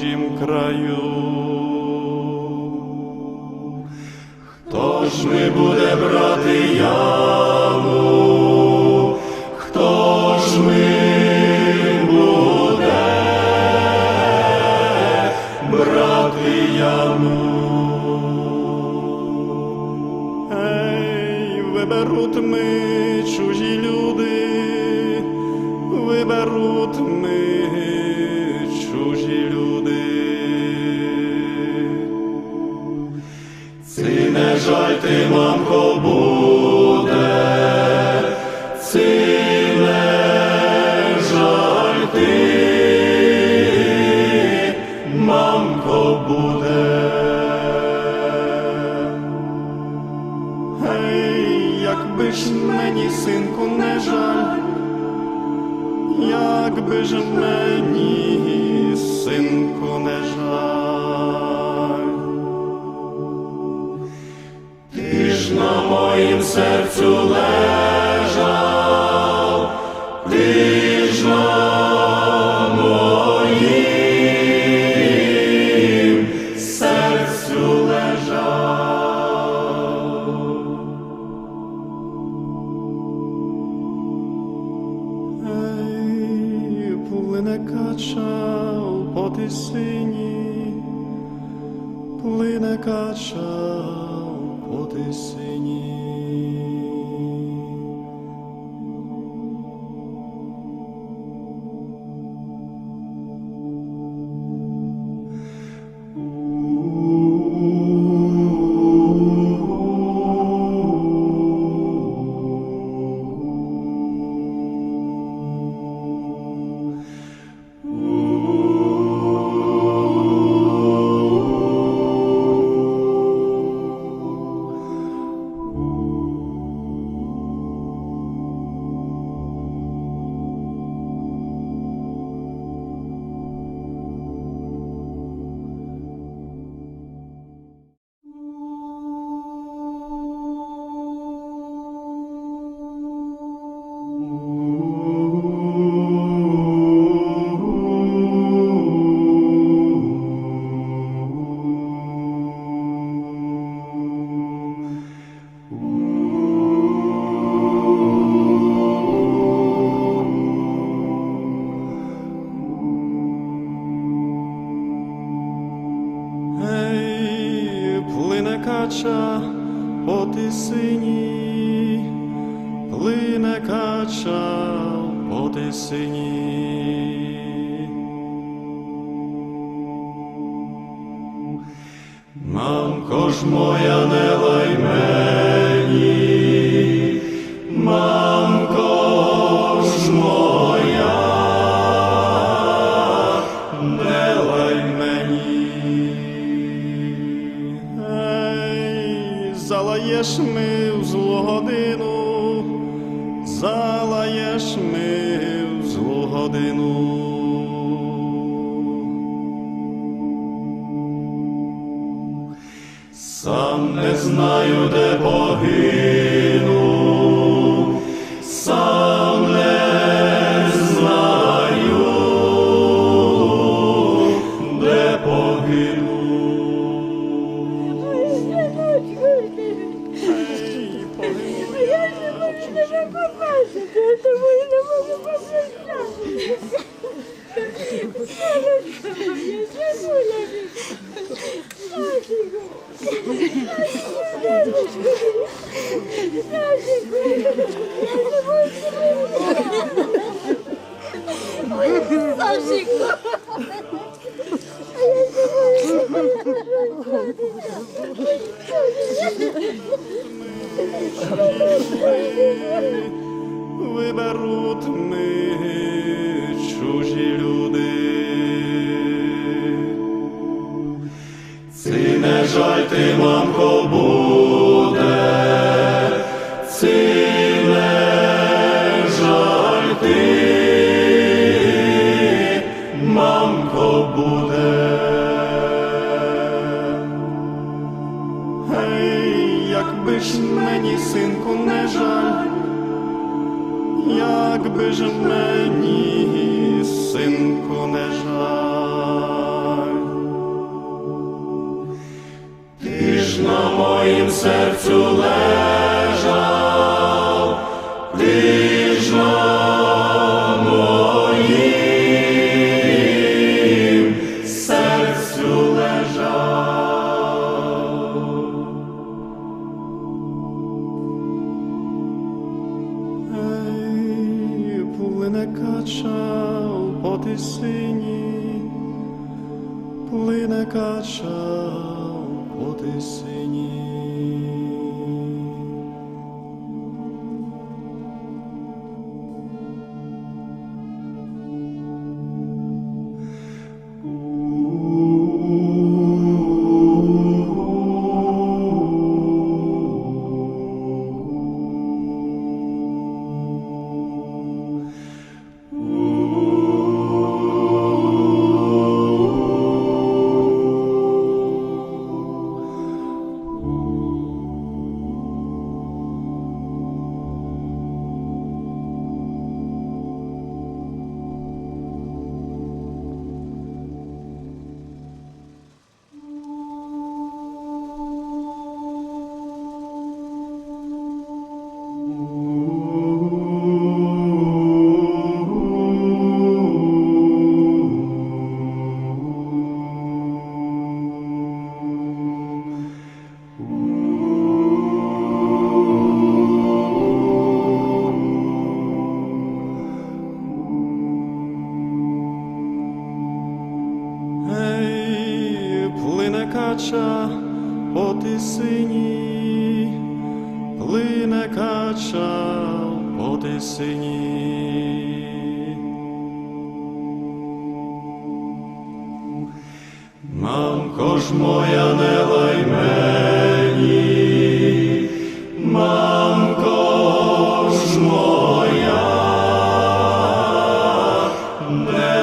Божім краю. Хто ж ми буде брати я? ти, мамко, буде, силе жаль ти, мамко буде. Гей, якби ж мені, синку, не жаль, якби ж мені. серцю лежав, ти ж моїм серцю лежав. Ей, плине качав по тисині, плине качав. О ти синій. Gerçekten. Вибач мені, синку, не жаль, як би ж мені, синку, не жаль, ти ж на моїм серцю лежа.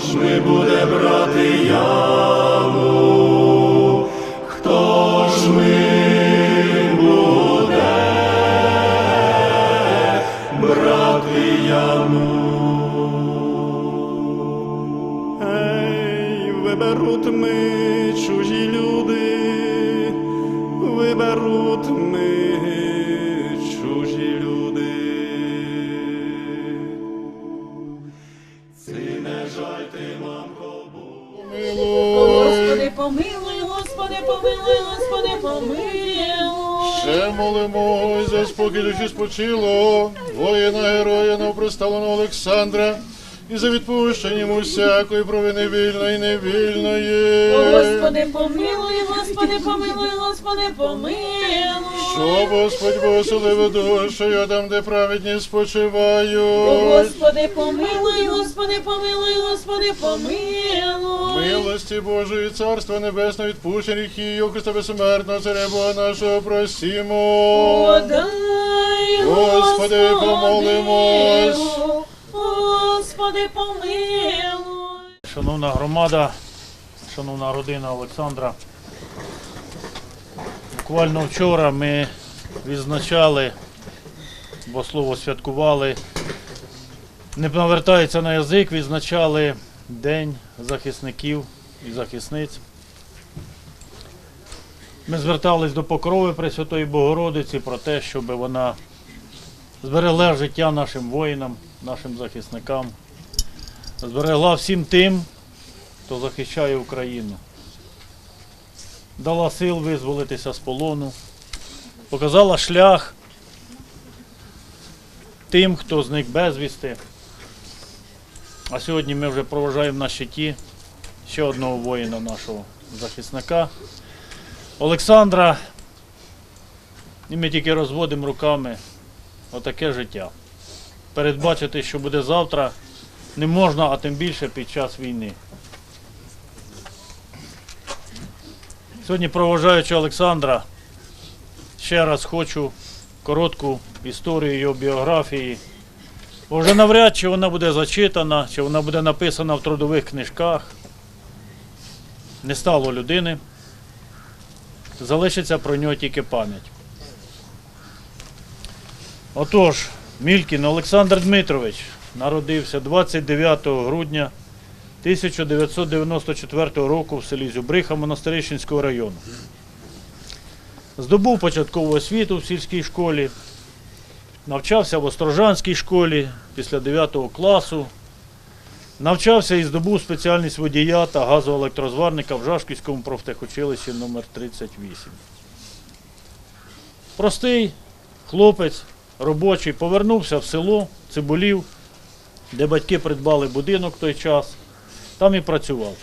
ж ми буде брати я. Все молимось за спокій душі спочило, воїна, героя новоприставленого Олександра, і за відпущенням усякої провини вільної, і невільної. Господи, помилуй, Господи, помилуй, Господи, помилуй. Що Господь Босоливо душею, там, де праведні спочивають. Господи, помилуй, Господи, помилуй, Господи, помилуй. Милості Божої, Царства Небесного, відпущення гріхів, Христа безсмертного, Царя Бога нашого, просімо. Подай, Господи, помолимось. Господи, помилуй. Шановна громада, шановна родина Олександра. Буквально вчора ми відзначали, бо слово святкували. Не навертається на язик, відзначали День захисників і захисниць. Ми звертались до покрови Пресвятої Богородиці про те, щоб вона зберегла життя нашим воїнам, нашим захисникам, зберегла всім тим, хто захищає Україну. Дала сил визволитися з полону, показала шлях тим, хто зник безвісти. А сьогодні ми вже проважаємо на щиті ще одного воїна нашого захисника Олександра. І ми тільки розводимо руками отаке життя. Передбачити, що буде завтра, не можна, а тим більше під час війни. Сьогодні, проважаючи Олександра, ще раз хочу коротку історію його біографії. Вже навряд чи вона буде зачитана, чи вона буде написана в трудових книжках. Не стало людини. Залишиться про нього тільки пам'ять. Отож, Мількін Олександр Дмитрович народився 29 грудня 1994 року в селі Зюбриха Монастирищенського району. Здобув початкову освіту в сільській школі, навчався в Острожанській школі після 9 класу, навчався і здобув спеціальність водія та газоелектрозварника в Жашківському профтехучилищі номер 38 Простий хлопець, робочий, повернувся в село Цибулів, де батьки придбали будинок в той час. Там і працював.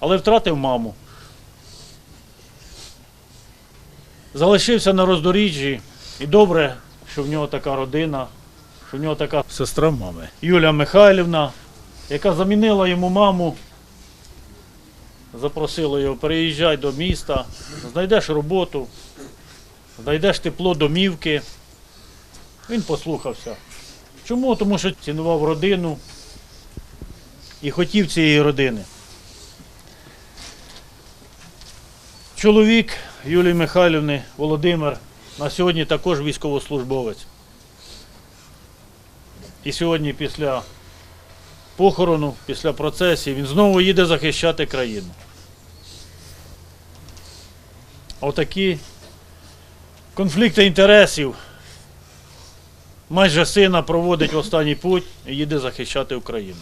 Але втратив маму. Залишився на роздоріжжі. І добре, що в нього така родина, що в нього така сестра мами. Юлія Михайлівна, яка замінила йому маму, запросила його, переїжджай до міста, знайдеш роботу, знайдеш тепло домівки. Він послухався. Чому? Тому що цінував родину, і хотів цієї родини. Чоловік Юлії Михайлівни Володимир на сьогодні також військовослужбовець. І сьогодні після похорону, після процесії він знову їде захищати країну. Отакі конфлікти інтересів. Майже сина проводить останній путь і їде захищати Україну.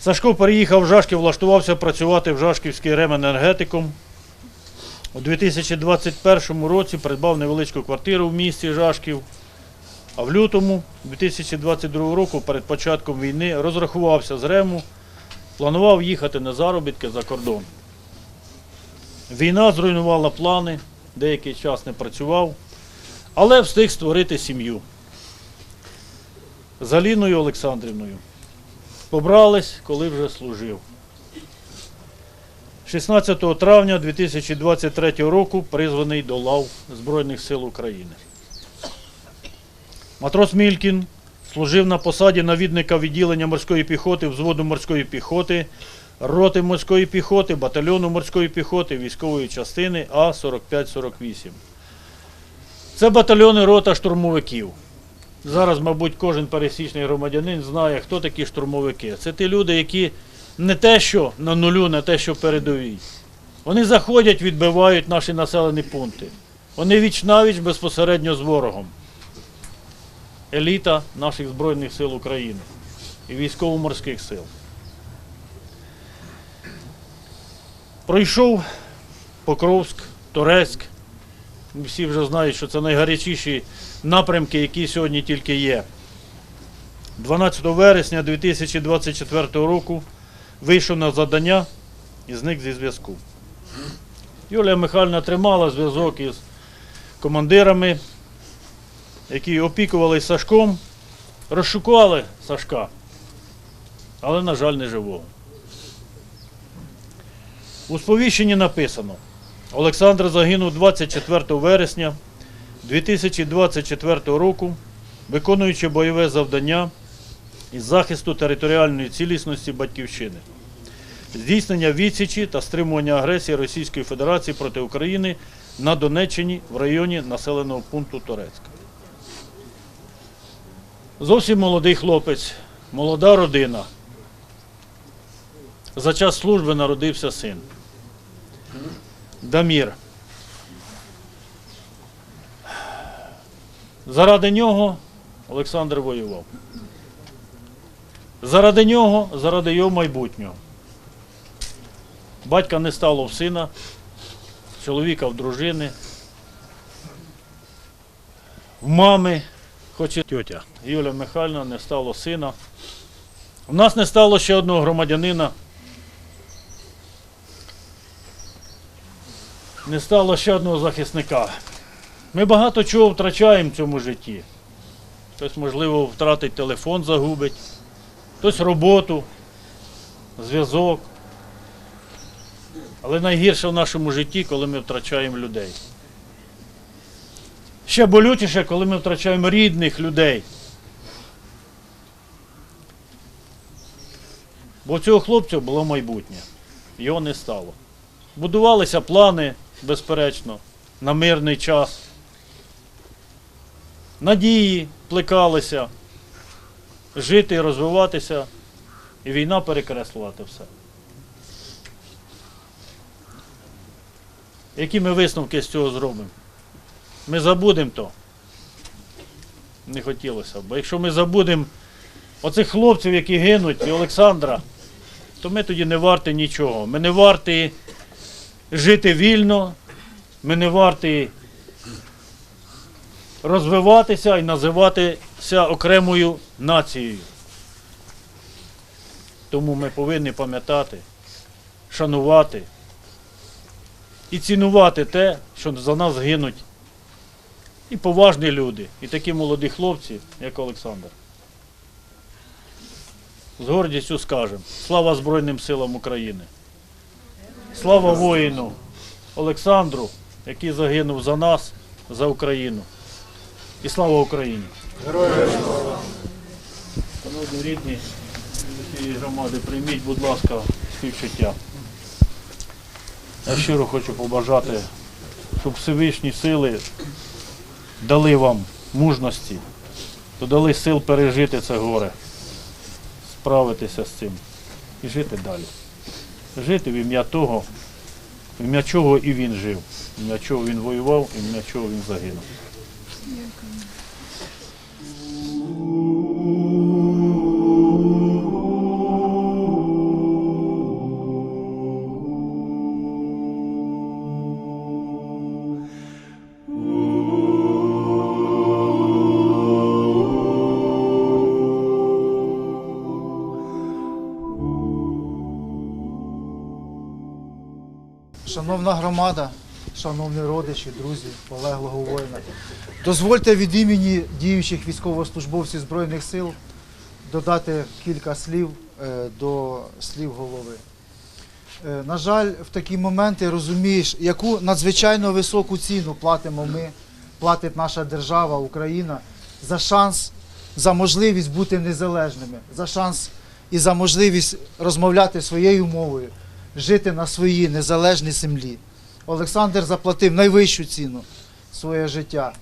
Сашко переїхав в Жашків, влаштувався працювати в Жашківський ременергетиком. У 2021 році придбав невеличку квартиру в місті Жашків. А в лютому 2022 року, перед початком війни, розрахувався з Рему, планував їхати на заробітки за кордон. Війна зруйнувала плани, деякий час не працював, але встиг створити сім'ю з Аліною Олександрівною. Побрались, коли вже служив. 16 травня 2023 року призваний до лав Збройних сил України. Матрос Мількін служив на посаді навідника відділення морської піхоти взводу морської піхоти, роти морської піхоти, батальйону морської піхоти військової частини А-4548. Це батальйони рота штурмовиків. Зараз, мабуть, кожен пересічний громадянин знає, хто такі штурмовики. Це ті люди, які не те, що на нулю, не те, що передовій. Вони заходять, відбивають наші населені пункти. Вони віч навіч безпосередньо з ворогом. Еліта наших Збройних сил України і військово-морських сил. Пройшов Покровськ, Торецьк. Всі вже знають, що це найгарячіші напрямки, які сьогодні тільки є. 12 вересня 2024 року вийшов на завдання і зник зі зв'язку. Юлія Михайлівна тримала зв'язок із командирами, які опікувалися Сашком, розшукували Сашка, але, на жаль, не живого. У сповіщенні написано: Олександр загинув 24 вересня 2024 року, виконуючи бойове завдання із захисту територіальної цілісності Батьківщини, здійснення відсічі та стримування агресії Російської Федерації проти України на Донеччині в районі населеного пункту Торецька. Зовсім молодий хлопець, молода родина. За час служби народився син. Дамір. Заради нього Олександр воював. Заради нього, заради його майбутнього. Батька не стало в сина, чоловіка в дружини, в мами, хоч і тьотя Юля Михайлівна не стало сина. У нас не стало ще одного громадянина. Не стало ще одного захисника. Ми багато чого втрачаємо в цьому житті. Хтось, можливо, втратить телефон, загубить, хтось роботу, зв'язок. Але найгірше в нашому житті, коли ми втрачаємо людей. Ще болючіше, коли ми втрачаємо рідних людей. Бо у цього хлопця було майбутнє. Його не стало. Будувалися плани, безперечно, на мирний час. Надії плекалися жити розвиватися, і війна перекреслила те все. Які ми висновки з цього зробимо? Ми забудемо то. Не хотілося б. Бо якщо ми забудемо оцих хлопців, які гинуть, і Олександра, то ми тоді не варті нічого. Ми не варті жити вільно, ми не варті розвиватися і називатися окремою нацією. Тому ми повинні пам'ятати, шанувати і цінувати те, що за нас гинуть і поважні люди, і такі молоді хлопці, як Олександр. З гордістю скажемо. Слава Збройним силам України. Слава воїну Олександру, який загинув за нас, за Україну. І слава Україні! Героям слава! Шановні рідні цієї громади, прийміть, будь ласка, співчуття. Я щиро хочу побажати, щоб Всевишні сили дали вам мужності, додали сил пережити це горе, справитися з цим і жити далі. Жити в ім'я того, в ім'я чого і він жив, в ім'я чого він воював, в ім'я чого він загинув. Шановна громада, шановні родичі, друзі, полеглого воїна, дозвольте від імені діючих військовослужбовців Збройних сил додати кілька слів е, до слів голови. Е, На жаль, в такі моменти розумієш, яку надзвичайно високу ціну платимо ми, платить наша держава, Україна, за шанс, за можливість бути незалежними, за шанс і за можливість розмовляти своєю мовою, жити на своїй незалежній землі. Олександр заплатив найвищу ціну своє життя.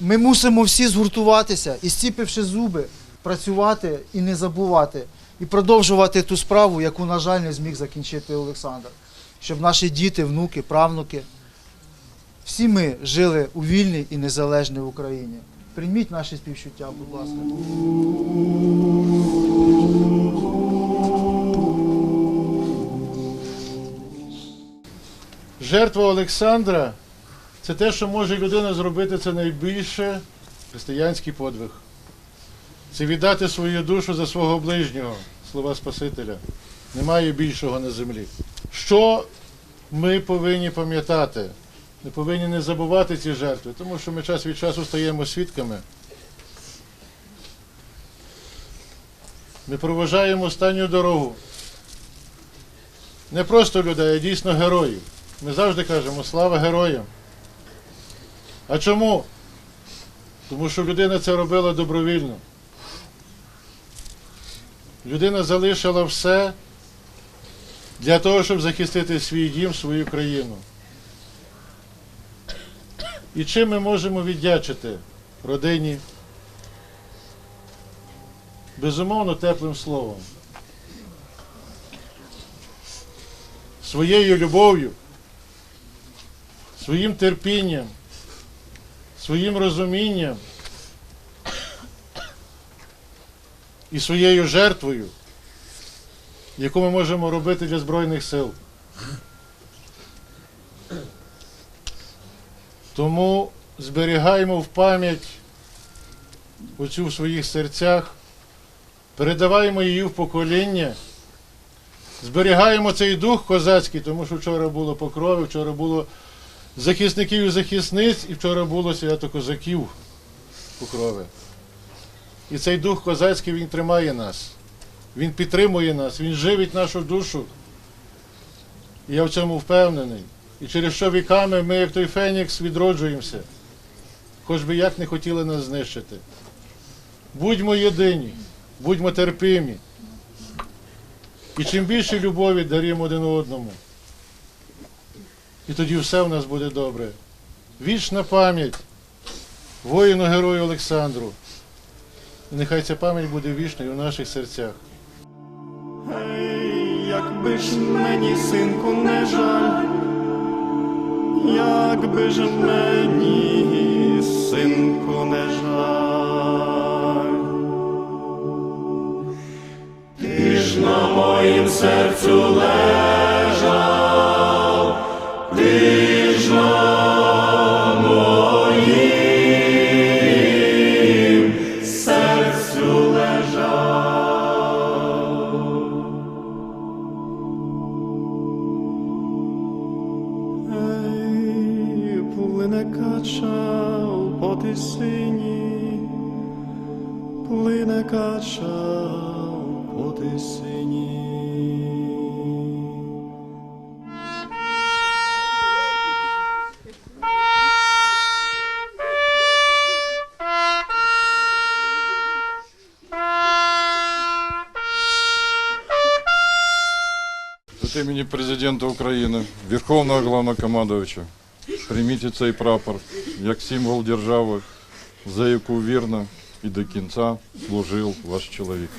Ми мусимо всі згуртуватися і, зціпивши зуби, працювати і не забувати, і продовжувати ту справу, яку, на жаль, не зміг закінчити Олександр. Щоб наші діти, внуки, правнуки, всі ми жили у вільній і незалежній Україні. Прийміть наші співчуття, будь ласка. Жертва Олександра це те, що може людина зробити, це найбільше християнський подвиг. це віддати свою душу за свого ближнього, слова Спасителя. Немає більшого на землі. Що ми повинні пам'ятати? Ми повинні не забувати ці жертви, тому що ми час від часу стаємо свідками. Ми проважаємо останню дорогу. Не просто людей, а дійсно героїв. Ми завжди кажемо слава героям. А чому? Тому що людина це робила добровільно. Людина залишила все для того, щоб захистити свій дім, свою країну. І чим ми можемо віддячити родині? Безумовно, теплим словом. Своєю любов'ю, своїм терпінням, своїм розумінням і своєю жертвою, яку ми можемо робити для Збройних сил. Тому зберігаємо в пам'ять оцю в своїх серцях, передаваємо її в покоління, зберігаємо цей дух козацький, тому що вчора було покрови, вчора було захисників і захисниць, і вчора було свято козаків покрови. І цей дух козацький він тримає нас, він підтримує нас, він живить нашу душу. І я в цьому впевнений. І через що віками ми, як той Фенікс, відроджуємося, хоч би як не хотіли нас знищити. Будьмо єдині, будьмо терпимі. І чим більше любові даруємо один одному, і тоді все в нас буде добре. Вічна пам'ять воїну герою Олександру. І нехай ця пам'ять буде вічною в наших серцях. Ей, якби ж мені, синку, не жаль, якби ж мені, синку, не жаль. Ти ж на моїм серцю лежав, От имени президента України, Верховного Главнокомандувача, прийміть цей прапор як символ держави, за яку вірно і до кінця служив ваш чоловік.